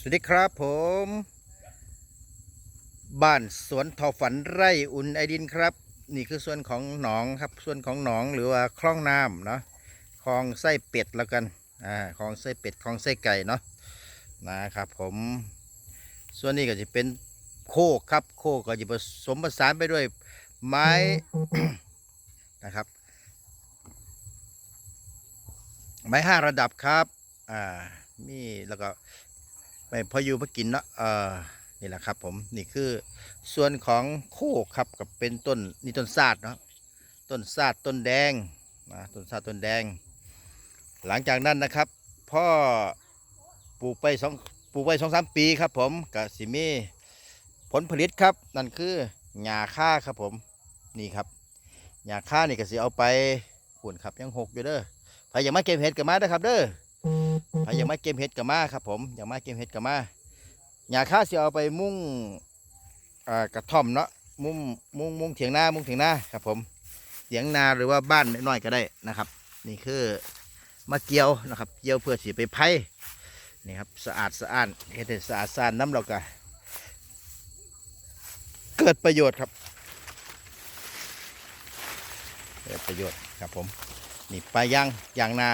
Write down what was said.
สวัสดีครับผม บ้านสวนทอฝันไร่อุ่นไอดินครับ นี่คือส่วนของหนองครับ ส่วนของหนองหรือว่าคลองน้ำเนาะคลองไส้เป็ดแล้วกันอ่าคลองไส้เป็ดคลองไส้ไก่เนาะนะครับผม ส่วนนี้ก็จะเป็นโคกครับ โคกก็จะผสมผสานไปด้วยไม้นะครับ ไม้ห้าระดับครับอ่ามีแล้วก็ ไม่พออยู่พอกินเนาะเออนี่แหละครับผมนี่คือส่วนของโคกครับกับเป็นต้นนี่ต้นซาดเนาะต้นซาดต้นแดงนะต้นซาดต้นแดง หลังจากนั้นนะครับพ่อปลูกไปสองปลูกไปสองสามปีครับผมกับสิมีผลผลิตครับนั่นคือหญ้าค่าครับผมนี่ครับหญ้าค่านี่ก็สิเอาไปขุนครับยังหกอยู่เด้อใครอยากมาเก็บเห็ดกับมาเด้อครับเด้อ ใครอยากมาเก็บเห็ดกับมาครับ ผมอยากมาเก็บเห็ดกับมาอยาค่าสิเอาไปมุ่งกระท่อมเนาะมุ่งมุ่งมุ่งเถียงนามุ่งเถียงนาครับ ผมเถียงนาหรือว่าบ้านน้อยก็ได้นะครับ นี่คือมาเกี่ยวนะครับ เกี่ยวเพื่อสิไปไผ่นี่ครับสะอาดสะอาดเฮ็ดสะอาดสะอาดน้ำเราก็เกิดประโยชน์ครับเกิดประโยชน์ครับผมนี่ปลาย่างย่างนา